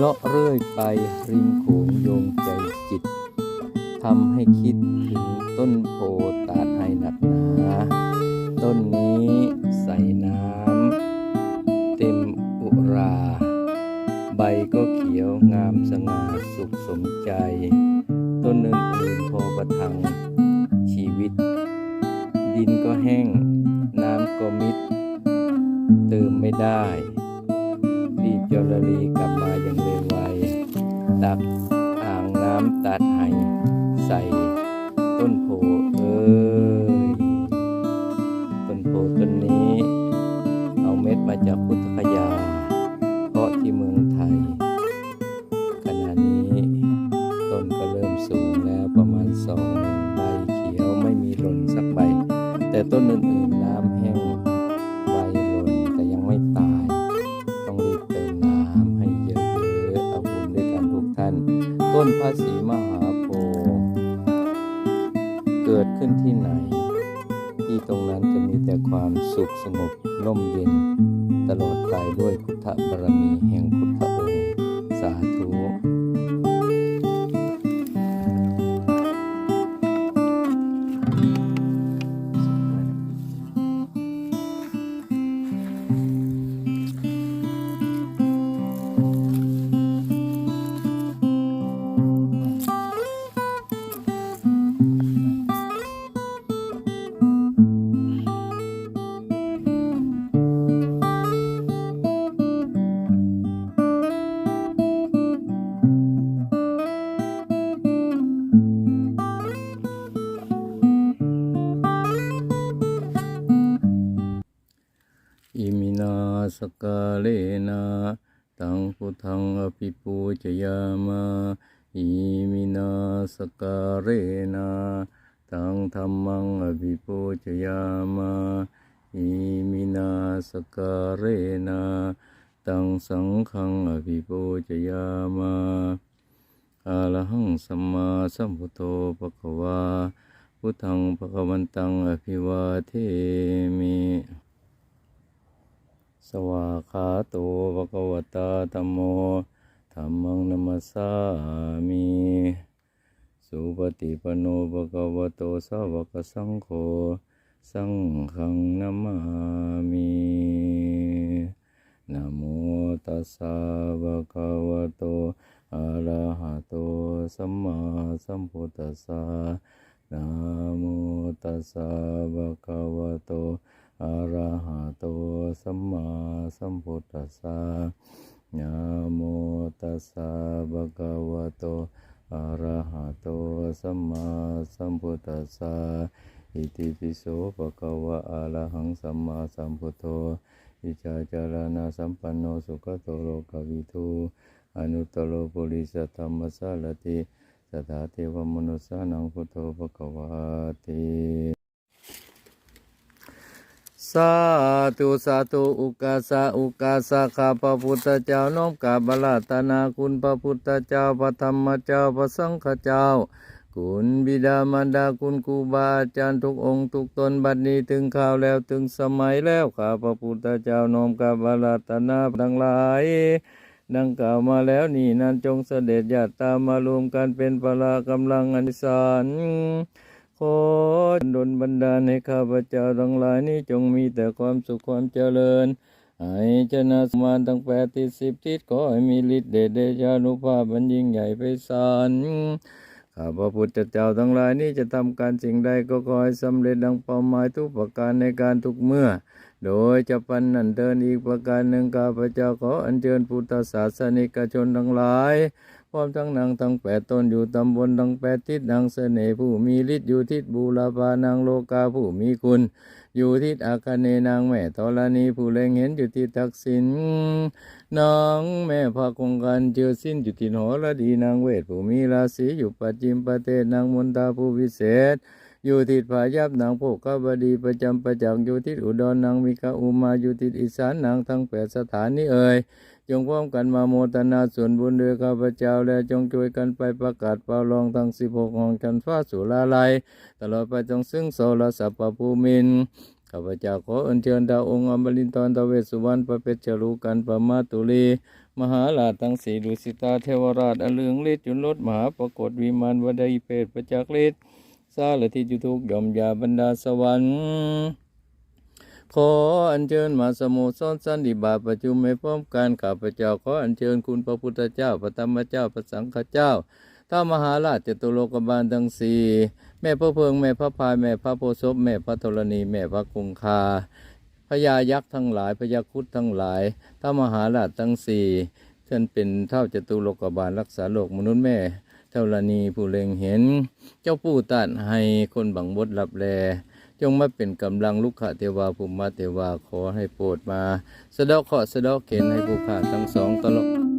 เลาะเรื่อยไปริมโขงโยงใจจิตทำให้คิดถึงต้นโพตาดไฮหนักหนาต้นนี้ใส่น้ำเต็มอุรา ใบก็เขียวงามสง่าสุขสมใจ ต้นอื่นๆพอประทังชีวิต ดินก็แห้ง น้ำก็มิด เติมไม่ได้ รีบยอลลีกลับมาอย่างเร็วไวตักอ่างน้ำตัดไห้ใส่ต้นโพเอ้ยต้นโพต้นนี้ เอาเม็ดมาจากพุทธคยา เพราะที่เมืองไทย ขณะนี้ต้นก็เริ่มสูงแล้วประมาณสองหนึ่งใบเขียวไม่มีหล่นสักใบ แต่ต้นอื่น เกิดขึ้นที่ไหน ที่ตรงนั้นจะมีแต่ความสุขสงบร่มเย็น ตลอดไปด้วยพุทธบารมีแห่งพุทธองค์ อิมินาสกาเลนะตังพุทังอภิปูชยามาอิมินาสกาเรนะตังธรรมังอภิปูชยามาอิมินาสกาเรนะตังสังฆังอภิปูชยามาอะระหังสัมมาสัมพุทโธภะคะวาพุทธังภะคะวันตังอภิวาเทมิ สวาขาโตภะคะวตาธัมโมธัมมังนัมสสามิสุปฏิปโนภะคะวะโตสาวกสังโฆสังฆังนามามินะโมตัสสะภะคะวะโตอะระหะโตสัมมาสัมพุทธัสสะนะโมตัสสะภะคะวะโต อะระหะโตสัมมาสัมพุทธัสสะนะโมตัสสะภะคะวะโตอะระหะโตสัมมาสัมพุทธัสสะอิติปิโสภะคะวะอะระหังสัมมาสัมพุทโธอิจาจารณะสัมปันโนสุขโตโลกวิทูอนุตโรปุริสธรรมสารติสถาเทวมนุสานังพุทโธภควาติ สาธุสาธุอุกาสาอุกาสาข้าพระพุทธเจ้าน้อมกราบลาตนาคุณพระพุทธเจ้าพระธรรมเจ้าพระสังฆเจ้า คุณบิดามารดาคุณครูบาอาจารย์ทุกองค์ทุกตนบัดนี้ถึงข่าวแล้วถึงสมัยแล้วข้าพระพุทธเจ้าน้อมกราบลาตนาทั้งหลายดังกล่าวมาแล้วนี่นั้นจงเสด็จญาติตามมารวมกันเป็นพลากำลังอันสาร ขอดลบันดาลให้ข้าพเจ้าทั้งหลายนี้จงมีแต่ความสุขความเจริญให้ชนะสมานตั้งแปดทิศสิบทิศขอให้มีฤทธิ์เดชเดชานุภาพบันยิ่งใหญ่ไปสารข้าพระพุทธเจ้าทั้งหลายนี้จะทำการสิ่งใดก็ขอให้สำเร็จดังเป้าหมายทุกประการในการทุกเมื่อโดยจะปันนันเดินอีกประการหนึ่งข้าพเจ้าขออัญเชิญพุทธศาสนิกชนทั้งหลายพร้อมทั้งนางทั้งแปดตนอยู่ตำบลทั้งแปดทิศนางเสน่ห์ผู้มีฤทธิ์อยู่ทิศบูรพานางโลกาผู้มีคุณ อยู่ทิศอาคเนนางแม่ธรณีผู้เล็งเห็นอยู่ที่ทักษิณนางแม่พาคงกันเจือสิ้นอยู่ที่หอระดีนางเวทผู้มีราศีอยู่ปัจจิมประเทศนางมนตาผู้วิเศษ อยู่ทิศผายับนางโภคบดีประจำประจักษ์อยู่ทิศอุดรนางมิกาอุมาอยู่ทิศอีสานนางทั้งแปดสถานนี้เอ่ยจงพร้อมกันมาโมทนาส่วนบุญด้วยข้าพเจ้าและจงช่วยกันไปประกาศเป่าลองทั้งสิบหกของจันฟ้าสุราลัย ตลอดไปจงซึ่งโสรสัพพภูมินข้าพเจ้าขออัญเชิญดาวองค์อมรินทร์ตะเวสสุวรรณพระเพชรรูกันปมาตุลี มหาลาทั้งสี่ดุสิตาเทวราชอเลืองฤทธิ์จุลดมหาปรากฏวิมานวดยเพศประจักษ์ฤทธิ์ สารทิจุทุกยอมยาบรรดาสวรรค์ขออัญเชิญมาสมุสอนสันติบาประชุมให้พร้อมกันข้าพเจ้าขออัญเชิญคุณพระพุทธเจ้าพระธรรมเจ้าพระสังฆเจ้าท้ามหาราชเจตุโลกบาลทั้งสี่แม่พระเพิงแม่พระพายแม่พระโพศพแม่พระธรณีแม่พระคงคาพญายักษ์ทั้งหลายพญาคุดทั้งหลายท้ามหาราชทั้งสี่ท่านเป็นเท่าจตุโลกบาลรักษาโลกมนุษย์แม่ ธรณีผู้เล็งเห็น เจ้าผู้ตัดให้คนบังบดรับแลจงมาเป็นกำลังลุกขะเทวาภูมิมาเทวาขอให้โปรดมา สะดาะเคราะสะดอกเข็นให้ผู้ขาดทั้งสองตลอด